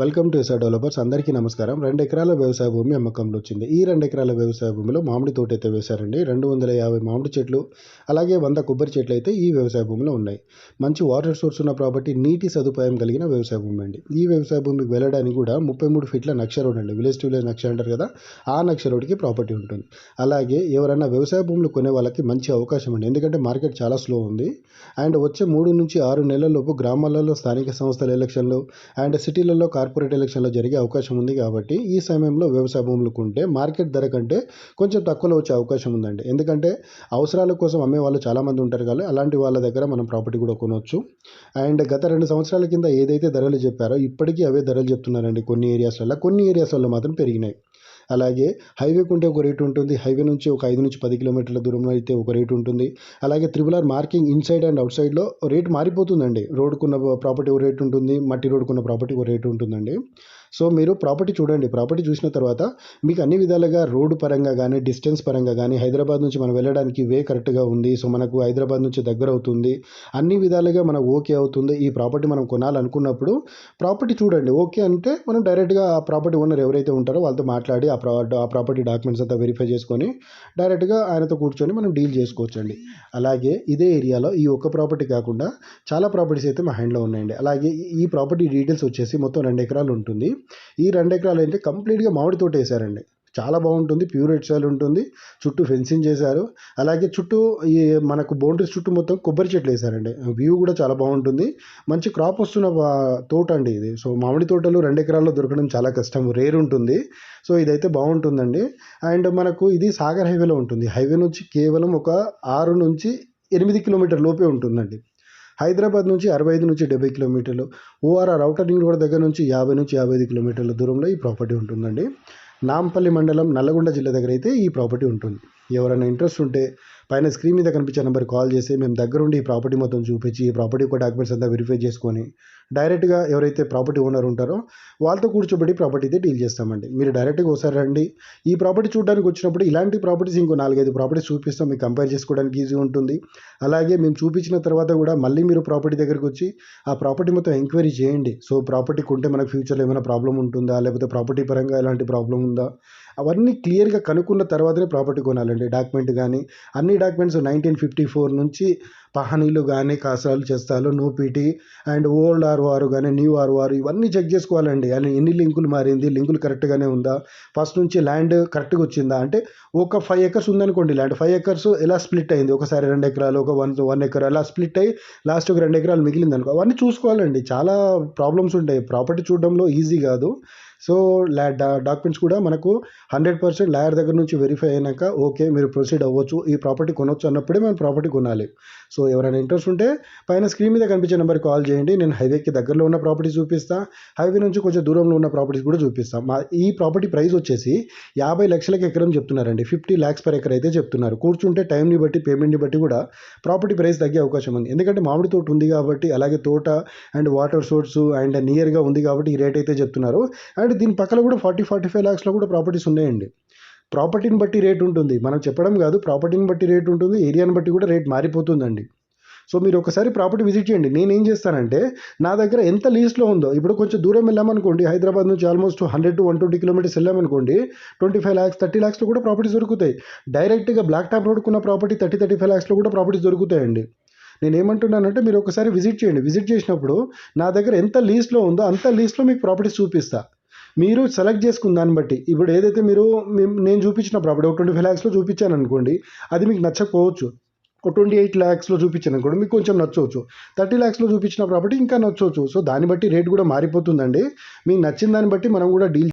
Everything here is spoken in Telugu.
Welcome to SR developers. అందరికీ నమస్కారం. రెండు ఎకరాల వ్యవసాయ భూమి అమ్మకంలో వచ్చింది. ఈ రెండు ఎకరాల వ్యవసాయ భూమిలో మామిడి తోట అయితే వేశారండి. రెండు వందల యాభై మామిడి చెట్లు అలాగే వంద కొబ్బరి చెట్లు అయితే ఈ వ్యవసాయ భూమిలో ఉన్నాయి. మంచి వాటర్ సోర్స్ ఉన్న ప్రాపర్టీ నీటి సదుపాయం కలిగిన వ్యవసాయ భూమి అండి. ఈ వ్యవసాయ భూమికి వెళ్ళడానికి కూడా ముప్పై మూడు ఫీట్ల నక్ష రోడ్ అండి. విలేజ్ టు విలేజ్ నక్ష అంటారు కదా ఆ నక్ష రోడ్కి ప్రాపర్టీ ఉంటుంది. అలాగే ఎవరైనా వ్యవసాయ భూములు కొనే వాళ్ళకి మంచి అవకాశం అండి. ఎందుకంటే మార్కెట్ చాలా స్లో ఉంది. అండ్ వచ్చే మూడు నుంచి ఆరు నెలలలోపు గ్రామాలలో స్థానిక సంస్థల ఎలక్షన్లు అండ్ సిటీలలో కార్పొరేట్ ఎలక్షన్లో జరిగే అవకాశం ఉంది కాబట్టి ఈ సమయంలో వ్యవసాయ భూములు కొంటే మార్కెట్ ధర కంటే కొంచెం తక్కువలో వచ్చే అవకాశం ఉందండి. ఎందుకంటే అవసరాల కోసం అమ్మే వాళ్ళు చాలామంది ఉంటారు కానీ అలాంటి వాళ్ళ దగ్గర మనం ప్రాపర్టీ కూడా కొనవచ్చు అండ్ గత రెండు సంవత్సరాల కింద ఏదైతే ధరలు చెప్పారో ఇప్పటికీ అవే ధరలు చెప్తున్నారండి కొన్ని ఏరియాస్లలో కొన్ని ఏరియాస్లలో మాత్రం పెరిగినాయి. అలాగే హైవేకి ఉంటే ఒక రేటు ఉంటుంది. హైవే నుంచి ఒక ఐదు నుంచి పది కిలోమీటర్ల దూరంలో అయితే ఒక రేటు ఉంటుంది. అలాగే triple R marking inside and out సైడ్లో రేటు మారిపోతుందండి. రోడ్డుకున్న ప్రాపర్టీ ఒక రేటు ఉంటుంది. మట్టి రోడ్డుకున్న ప్రాపర్టీ ఒక రేటు ఉంటుందండి. సో మీరు ప్రాపర్టీ చూడండి. ప్రాపర్టీ చూసిన తర్వాత మీకు అన్ని విధాలుగా రోడ్డు పరంగా కానీ డిస్టెన్స్ పరంగా కానీ హైదరాబాద్ నుంచి మనం వెళ్ళడానికి వే కరెక్ట్గా ఉంది. సో మనకు హైదరాబాద్ నుంచి దగ్గర అవుతుంది. అన్ని విధాలుగా మనకు ఓకే అవుతుంది. ఈ ప్రాపర్టీ మనం కొనాలనుకున్నప్పుడు ప్రాపర్టీ చూడండి. ఓకే అంటే మనం డైరెక్ట్గా ఆ ప్రాపర్టీ ఓనర్ ఎవరైతే ఉంటారో వాళ్ళతో మాట్లాడి ఆ ప్రా ఆ ప్రాపర్టీ డాక్యుమెంట్స్ అంతా వెరిఫై చేసుకొని డైరెక్ట్గా ఆయనతో కూర్చొని మనం డీల్ చేసుకోవచ్చండి. అలాగే ఇదే ఏరియాలో ఈ ఒక్క ప్రాపర్టీ కాకుండా చాలా ప్రాపర్టీస్ అయితే మా హ్యాండ్లో ఉన్నాయండి. అలాగే ఈ ప్రాపర్టీ డీటెయిల్స్ వచ్చేసి మొత్తం రెండు ఎకరాలు ఉంటుంది. ఈ రెండు ఎకరాలు అయితే కంప్లీట్గా మామిడి తోట వేశారండి చాలా బాగుంటుంది ప్యూర్ రెడ్ సాయిల్ ఉంటుంది చుట్టూ ఫెన్సింగ్ చేశారు. అలాగే చుట్టూ ఈ మనకు బౌండరీస్ చుట్టూ మొత్తం కొబ్బరి చెట్లు వేశారండి వ్యూ కూడా చాలా బాగుంటుంది. మంచి క్రాప్ వస్తున్న తోట అండి ఇది. సో మామిడి తోటలు రెండు ఎకరాల్లో దొరకడం చాలా కష్టం రేర్ ఉంటుంది. సో ఇదైతే బాగుంటుందండి. అండ్ మనకు ఇది సాగర్ హైవేలో ఉంటుంది. హైవే నుంచి కేవలం ఒక ఆరు నుంచి ఎనిమిది కిలోమీటర్ లోపే ఉంటుందండి. హైదరాబాద్ నుంచి అరవై ఐదు నుంచి డెబ్బై కిలోమీటర్లు ఓఆర్ఆర్ అవుటర్ రింగ్ రోడ్ దగ్గర నుంచి యాభై నుంచి యాభై ఐదు కిలోమీటర్ల దూరంలో ఈ ప్రాపర్టీ ఉంటుందండి. నాంపల్లి మండలం నల్లగొండ జిల్లా దగ్గర అయితే ఈ ప్రాపర్టీ ఉంటుంది. ఎవరైనా ఇంట్రెస్ట్ ఉంటే పైన స్క్రీన్ మీద కనిపించే నెంబర్ కాల్ చేసి మేము దగ్గరుండి ఈ ప్రాపర్టీ మొత్తం చూపించి ఈ ప్రాపర్టీ యొక్క డాక్యుమెంట్స్ అంతా వెరిఫై చేసుకొని డైరెక్ట్గా ఎవరైతే ప్రాపర్టీ ఓనర్ ఉంటారో వాళ్ళతో కూర్చోబెట్టి ప్రాపర్టీ అయితే డీల్ చేస్తామండి. మీరు డైరెక్ట్గా ఒకసారి రండి. ఈ ప్రాపర్టీ చూడడానికి వచ్చినప్పుడు ఇలాంటి ప్రాపర్టీస్ ఇంకో నాలుగైదు ప్రాపర్టీస్ చూపిస్తాం. మీకు కంపేర్ చేసుకోవడానికి ఈజీ ఉంటుంది. అలాగే మేము చూపించిన తర్వాత కూడా మళ్ళీ మీరు ప్రాపర్టీ దగ్గరికి వచ్చి ఆ ప్రాపర్టీ మొత్తం ఎంక్వైరీ చేయండి. సో ప్రాపర్టీ కొంటే మనకు ఫ్యూచర్లో ఏమైనా ప్రాబ్లం ఉంటుందా? లేకపోతే ప్రాపర్టీ పరంగా ఎలాంటి ప్రాబ్లం ఉందా? అవన్నీ క్లియర్గా కనుక్కున్న తర్వాతనే ప్రాపర్టీ కొనాలండి. డాక్యుమెంట్ కానీ అన్ని డాక్యుమెంట్స్ నైన్టీన్ ఫిఫ్టీ ఫోర్ నుంచి పహనీలు కానీ కాసాలు చేస్తాలు నూపీటీ అండ్ ఓల్డ్ ఆర్ఓఆర్ కానీ న్యూ ఆర్ఓఆర్ ఇవన్నీ చెక్ చేసుకోవాలండి. అని ఎన్ని లింకులు మారింది లింకులు కరెక్ట్గానే ఉందా? ఫస్ట్ నుంచి ల్యాండ్ కరెక్ట్గా వచ్చిందా? అంటే ఒక ఫైవ్ ఎకర్స్ ఉందనుకోండి ల్యాండ్ ఫైవ్ ఎకర్స్ ఎలా స్ప్లిట్ అయింది? ఒకసారి రెండు ఎకరాలు ఒక వన్ వన్ ఎకర్ అలా స్ప్లిట్ అయ్యి లాస్ట్ ఒక రెండు ఎకరాలు మిగిలింది అనుకో అవన్నీ చూసుకోవాలండి. చాలా ప్రాబ్లమ్స్ ఉంటాయి. ప్రాపర్టీ చూడడంలో ఈజీ కాదు. సో ల్యా డాక్యుమెంట్స్ కూడా మనకు హండ్రెడ్ పర్సెంట్ లాయర్ దగ్గర నుంచి వెరిఫై అయినాక ఓకే మీరు ప్రొసీడ్ అవ్వచ్చు ఈ ప్రాపర్టీ కొనవచ్చు అన్నప్పుడే మనం ప్రాపర్టీ కొనాలి. సో ఎవరైనా ఇంట్రెస్ట్ ఉంటే పైన స్క్రీన్ మీద కనిపించే నెంబర్కి కాల్ చేయండి. నేను హైవేకి దగ్గరలో ఉన్న ప్రాపర్టీ చూపిస్తా. హైవే నుంచి కొంచెం దూరంలో ఉన్న ప్రాపర్టీస్ కూడా చూపిస్తాం. మా ఈ ప్రాపర్టీ ప్రైస్ వచ్చేసి యాభై లక్షలకి ఎకరం చెప్తున్నారండి. ఫిఫ్టీ ల్యాక్స్ పర్ ఎకర్ అయితే చెప్తున్నారు. కూర్చుంటే టైంని బట్టి పేమెంట్ని బట్టి కూడా ప్రాపర్టీ ప్రైస్ తగ్గే అవకాశం ఉంది. ఎందుకంటే మామిడి తోట ఉంది కాబట్టి అలాగే తోట అండ్ వాటర్ సోర్స్ అండ్ నియర్గా ఉంది కాబట్టి ఈ రేట్ అయితే చెప్తున్నారు. అండ్ దీని పక్కన కూడా ఫార్టీ ఫార్టీ ఫైవ్ ల్యాక్స్లో కూడా ప్రాపర్టీస్ ఉన్నాయండి. ప్రాపర్టీని బట్టి రేట్ ఉంటుంది. మనం చెప్పడం కాదు ప్రాపర్టీని బట్టి రేట్ ఉంటుంది ఏరియాని బట్టి కూడా రేట్ మారిపోతుందండి. సో మీరు ఒకసారి ప్రాపర్టీ విజిట్ చేయండి. నేను ఏం చేస్తానంటే నా దగ్గర ఎంత లీస్ట్లో ఉందో ఇప్పుడు కొంచెం దూరం వెళ్ళామనుకోండి హైదరాబాద్ నుంచి almost hundred two one twenty kilometres వెళ్ళామనుకోండి ట్వంటీ ఫైవ్ ల్యాక్స్ థర్టీ ల్యాక్స్లో కూడా ప్రాపర్టీస్ దొరుకుతాయి. డైరెక్ట్గా బ్లాక్ టాప్ రోడ్కున్న ప్రాపర్టీ థర్టీ థర్టీ ఫైవ్ ల్యాక్స్లో కూడా ప్రాపర్టీస్ దొరుకుతాయండి. నేను ఏమంటున్నానంటే మీరు ఒకసారి విజిట్ చేయండి. విజిట్ చేసినప్పుడు నా దగ్గర ఎంత లీస్ట్లో ఉందో అంత లీస్ట్లో మీకు ప్రాపర్టీస్ చూపిస్తా. మీరు సెలెక్ట్ చేసుకున్న దాన్ని బట్టి ఇప్పుడు ఏదైతే మీరు నేను చూపించిన అప్పుడు ఒక ట్వంటీ ఫైవ్ ల్యాక్స్లో చూపించాను అనుకోండి అది మీకు నచ్చకపోవచ్చు. ఒక ట్వంటీ ఎయిట్ ల్యాక్స్లో చూపించాను అనుకోండి మీకు కొంచెం నచ్చవచ్చు. థర్టీ ల్యాక్స్లో చూపించిన ప్రాపర్టీ ఇంకా నచ్చవచ్చు. సో దాన్ని బట్టి రేట్ కూడా మారిపోతుందండి. మీకు నచ్చిన దాన్ని బట్టి మనం కూడా డీల్